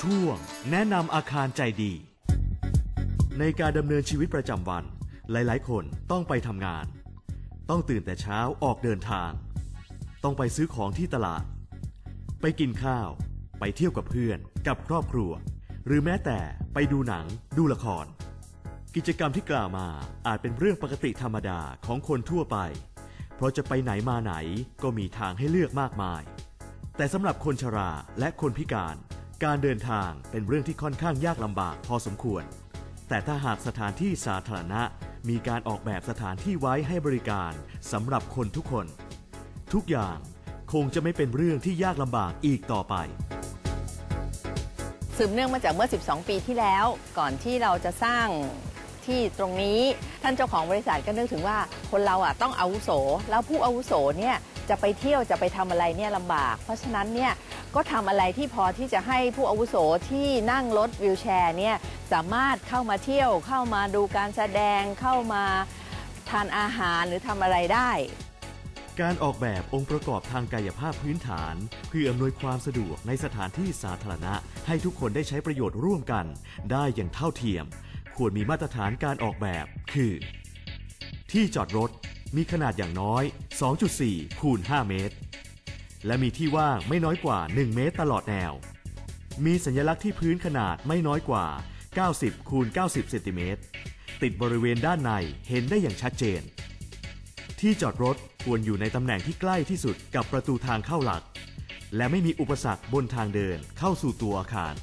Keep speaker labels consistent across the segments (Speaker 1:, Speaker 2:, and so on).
Speaker 1: ช่วง แนะนำอาคารใจดี ในการดำเนินชีวิตประจำวัน หลายๆ คนต้องไปทำงาน ต้องตื่นแต่เช้าออกเดินทาง ต้องไปซื้อของที่ตลาด ไปกินข้าว ไปเที่ยวกับเพื่อน กับครอบครัว หรือแม้แต่ไปดูหนัง ดูละคร กิจกรรมที่กล่าวมาอาจเป็นเรื่องปกติธรรมดาของคนทั่วไป เพราะจะไปไหนมาไหนก็มีทางให้เลือกมากมาย แต่สำหรับคนชราและคนพิการ การเดินทางเป็นเรื่องที่ค่อนข้างยากลำบากพอสมควร แต่ถ้าหากสถานที่สาธารณะ มีการออกแบบสถานที่ไว้ให้บริการสำหรับคนทุกคน ทุกอย่างคงจะไม่เป็นเรื่องที่ยากลำบากอีกต่อไป
Speaker 2: สืบเนื่องมาจากเมื่อ 12 ปีที่แล้ว ก่อนที่เราจะสร้างที่ตรงนี้ท่านเจ้าของบริษัทก็นึกถึงว่าคนเราอะต้องอาวุโส แล้วผู้อาวุโสเนี่ยจะไปเที่ยวจะไปทำอะไรเนี่ยลำบาก เพราะฉะนั้นเนี่ย ก็ทำอะไรที่พอที่จะให้ผู้อาวุโสที่นั่งรถวิวแชร์เนี่ยสามารถเข้ามาเที่ยว เข้ามาดูการแสดงเข้ามาทานอาหารหรือทำอะไรได้
Speaker 1: การออกแบบองค์ประกอบทางกายภาพพื้นฐาน เพื่ออำนวยความสะดวกในสถานที่สาธารณะ ให้ทุกคนได้ใช้ประโยชน์ร่วมกัน ได้อย่างเท่าเทียม ควรมีมาตรฐานการออกแบบ คือ ที่จอดรถมีขนาดอย่างน้อย 2.4 คูณ 5 เมตร และมีที่ว่างไม่น้อยกว่า 1 เมตรตลอดแนว มีสัญลักษณ์ที่พื้นขนาดไม่น้อยกว่า 90คูณ90เซนติเมตรติดบริเวณด้านในเห็นได้อย่างชัดเจน ที่จอดรถควรอยู่ในตำแหน่งที่ใกล้ที่สุดกับประตูทางเข้าหลัก และไม่มีอุปสรรคบนทางเดินเข้าสู่ตัวอาคาร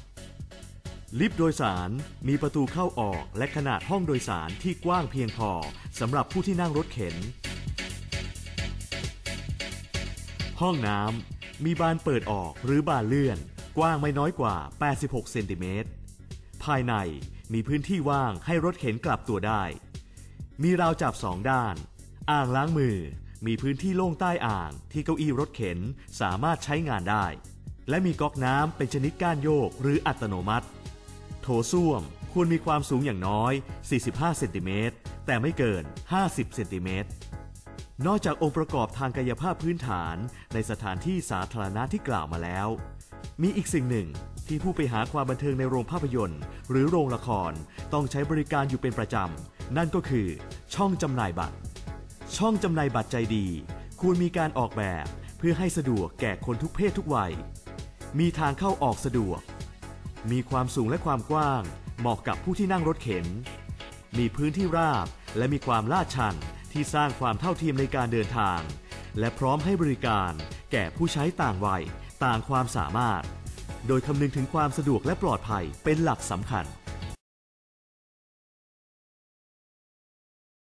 Speaker 1: ลิฟต์โดยสารมีประตูเข้าออกและขนาดห้องโดยสารที่กว้างเพียงพอสำหรับผู้ที่นั่งรถเข็น ห้องน้ำมีบานเปิดออกหรือบานเลื่อน กว้างไม่น้อยกว่า 86 เซนติเมตร ภายในมีพื้นที่ว่างให้รถเข็นกลับตัวได้ มีราวจับสองด้าน อ่างล้างมือ มีพื้นที่โล่งใต้อ่างที่เก้าอี้รถเข็นสามารถใช้งานได้ และมีก๊อกน้ำเป็นชนิดก้านโยกหรืออัตโนมัติ โถส้วมควรมีความสูงอย่างน้อย 45 เซนติเมตร แต่ไม่เกิน 50 เซนติเมตร นอกจากองค์ประกอบทางกายภาพพื้นฐานในสถานที่สาธารณะที่กล่าวมาแล้ว มีอีกสิ่งหนึ่งที่ผู้ไปหาความบันเทิงในโรงภาพยนตร์ หรือโรงละครต้องใช้บริการอยู่เป็นประจำ นั่นก็คือ ช่องจำหน่ายบัตร ช่องจำหน่ายบัตรใจดี ควรมีการออกแบบเพื่อให้สะดวกแก่คนทุกเพศทุกวัย มีทางเข้าออกสะดวก มีความสูงและความกว้าง เหมาะกับผู้ที่นั่งรถเข็น มีพื้นที่ราบและมีความลาดชัน ที่สร้างความเท่าเทียมในการเดินทาง และพร้อมให้บริการ แก่ผู้ใช้ต่างวัย ต่างความสามารถ โดยคำนึงถึงความสะดวกและปลอดภัยเป็นหลักสำคัญ